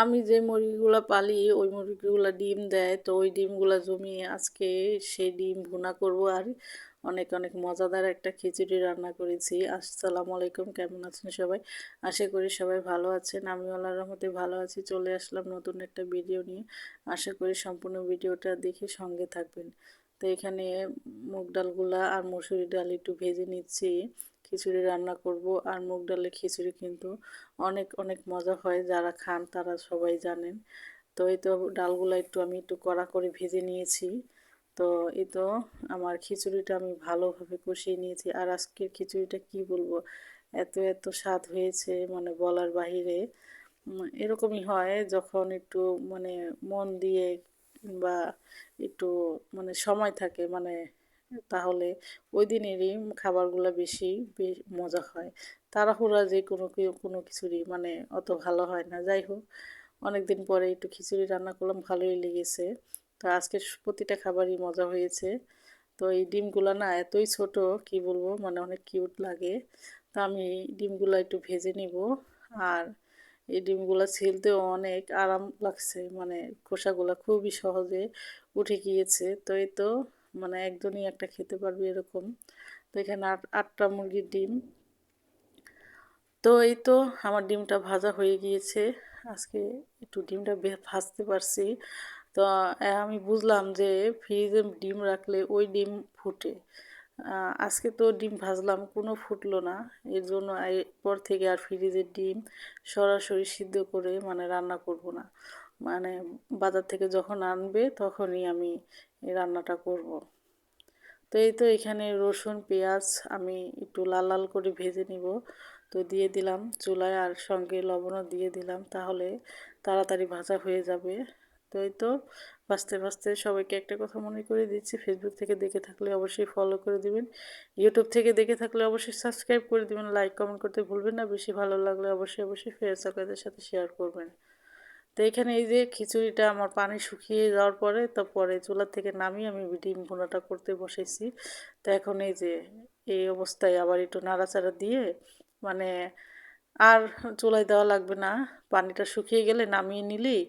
আমি যে মুরগিগুলো পালি, ওই মুরগিগুলো ডিম দেয়, তো ওই ডিমগুলো জমিয়ে আজকে সেই ডিম ভুনা করব আর অনেক অনেক মজাদার একটা খিচুড়ি রান্না করেছি। আসসালামু আলাইকুম, কেমন আছেন সবাই? আশা করি সবাই ভালো আছেন। আমি আল্লাহর রহমতে ভালো আছি। চলে আসলাম নতুন একটা ভিডিও নিয়ে। আশা করি সম্পূর্ণ ভিডিওটা দেখে সঙ্গে থাকবেন। তো এখানে মুগ ডালগুলা আর মসুরি ডাল একটু ভেজে নিচ্ছি। খিচুড়ি রান্না করব আর মুগ ডালের খিচুড়ি কিন্তু অনেক অনেক মজা হয়, যারা খান তারা সবাই জানেন। তো এই তো ডালগুলো একটু আমি একটু কড়া করে ভেজে নিয়েছি। তো এই তো আমার খিচুড়িটা আমি ভালোভাবে কষিয়ে নিয়েছি। আর আজকের খিচুড়িটা কি বলব? এত এত স্বাদ হয়েছে মানে বলার বাহিরে। এরকমই হয় যখন একটু মানে মন দিয়ে বা একটু মানে সময় থাকে মানে তাহলে ওই দিনেরই খাবারগুলো বেশি মজা হয়। তাড়াহুড়া যে কোনো কোনো কিছুরই মানে অত ভালো হয় না। যাই হোক অনেক দিন পরে একটু খিচুড়ি রান্না করলাম, ভালোই লেগেছে। তো আজকে প্রতিটা খাবারই মজা হয়েছে। তো এই ডিমগুলো না এতই ছোট, কি বলব মানে অনেক কিউট লাগে। তো আমি ডিমগুলো একটু ভেজে নিব। আর এই ডিমগুলো ছিলতেও অনেক আরাম লাগছে মানে খোসাগুলো খুবই সহজে উঠে গিয়েছে। তো এই তো মানে একজনই একটা খেতে পারবে এরকম। তো এখানে আট, আটটা মুরগির ডিম। তো এই তো আমার ডিমটা ভাজা হয়ে গিয়েছে। আজকে একটু ডিমটা ভাজতে পারছি। তো আমি বুঝলাম যে ফ্রিজে ডিম রাখলে ওই ডিম ফুটে। আজকে তো ডিম ভাজলাম, কোনো ফুটলো না। এর জন্য এরপর থেকে আর ফ্রিজের ডিম সরাসরি সিদ্ধ করে মানে রান্না করব না। মানে বাজার থেকে যখন আনবে তখনই আমি রান্নাটা করব। তো এই তো এখানে রসুন, পেঁয়াজ আমি একটু লাল লাল করে ভেজে নিব। তো দিয়ে দিলাম চুলায় আর সঙ্গে লবণও দিয়ে দিলাম তাহলে তাড়াতাড়ি ভাজা হয়ে যাবে। তো এই তো বাঁচতে বাঁচতে সবাইকে একটা কথা মনে করে দিচ্ছি ফেসবুক থেকে দেখে থাকলে অবশ্যই ফলো করে দিবেন। ইউটিউব থেকে দেখে থাকলে অবশ্যই সাবস্ক্রাইব করে দিবেন। লাইক কমেন্ট করতে ভুলবেন না। বেশি ভালো লাগলে অবশ্যই অবশ্যই ফেস আপনাদের সাথে শেয়ার করবেন। তো এখানে এই যে খিচুড়িটা আমার পানি শুকিয়ে যাওয়ার পরে তারপরে চুলা থেকে নামিয়ে আমি ডিম ভুনাটা করতে বসেছি। তো এখন এই যে, এই অবস্থায় আবার একটু নাড়াচাড়া দিয়ে মানে আর চুলায় দেওয়া লাগবে না। পানিটা শুকিয়ে গেলে নামিয়ে নিলেই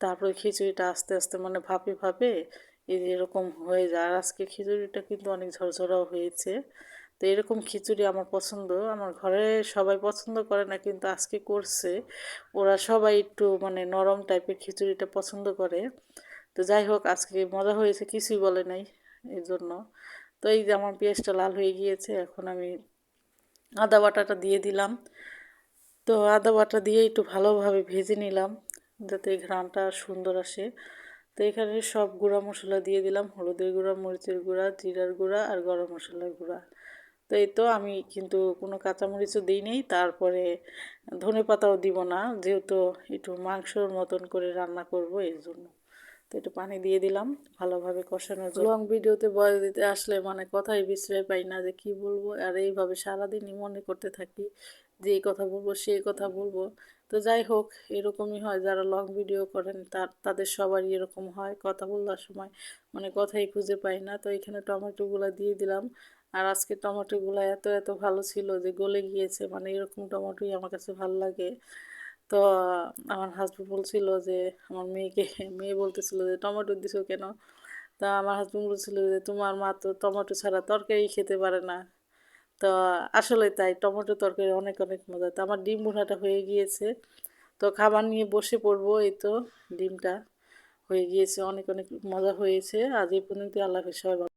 তারপরে খিচুড়িটা আস্তে আস্তে মানে ভাপে ভাপে এই যে এরকম হয়ে যায়। আর আজকে খিচুড়িটা কিন্তু অনেক ঝরঝরাও হয়েছে। তো এরকম খিচুড়ি আমার পছন্দ। আমার ঘরে সবাই পছন্দ করে না, কিন্তু আজকে করছে। ওরা সবাই একটু মানে নরম টাইপের খিচুড়িটা পছন্দ করে। তো যাই হোক, আজকে মজা হয়েছে, কিছুই বলে নাই এই জন্য তো এই যে আমার পেঁয়াজটা লাল হয়ে গিয়েছে, এখন আমি আদা বাটাটা দিয়ে দিলাম। তো আদা বাটা দিয়ে একটু ভালোভাবে ভেজে নিলাম, যাতে ঘ্রাণটা সুন্দর আসে। তো এখানে সব গুঁড়া মশলা দিয়ে দিলাম, হলুদের গুঁড়া, মরিচের গুঁড়া, জিরার গুঁড়া আর গরম মশলার গুঁড়া। তো এই তো আমি কিন্তু কোনো কাঁচামরিচও দিই নেই তারপরে ধনে পাতাও দিব না, যেহেতু একটু মাংসর মতন করে রান্না করব এর জন্য। তো একটু পানি দিয়ে দিলাম, ভালোভাবে কষানোর জন্য। লং ভিডিওতে বয়স দিতে আসলে মানে কথাই বিশ্রয় পাই না যে কি বলব, আর এইভাবে সারাদিনই মনে করতে থাকি, যে এই কথা বলব সেই কথা বলব। তো যাই হোক, এরকমই হয় যারা লং ভিডিও করেন, তার, তাদের সবারই এরকম হয়। কথা বলার সময় মানে কথাই খুঁজে পাই না। তো এখানে টমেটোগুলো দিয়ে দিলাম। আর আজকে টমেটোগুলো এত এত ভালো ছিল যে গলে গিয়েছে। মানে এরকম টমেটোই আমার কাছে ভালো লাগে। তো, আমার হাজব্যান্ড বলছিল যে, আমার মেয়েকে, মেয়ে বলতেছিল যে, টমেটো দিছো কেন? তা আমার হাজব্যান্ড বলছিল যে, তোমার মা তো টমেটো ছাড়া তরকারি খেতে পারে না। তো আসলে তাই, টমেটো তরকারি অনেক অনেক মজা। তো আমার ডিম ভুনাটা হয়ে গিয়েছে। তো খাবার নিয়ে বসে পড়ব এই তো, ডিমটা হয়ে গিয়েছে, অনেক অনেক মজা হয়েছে। আজ এই পর্যন্ত আল্লাহ সবাই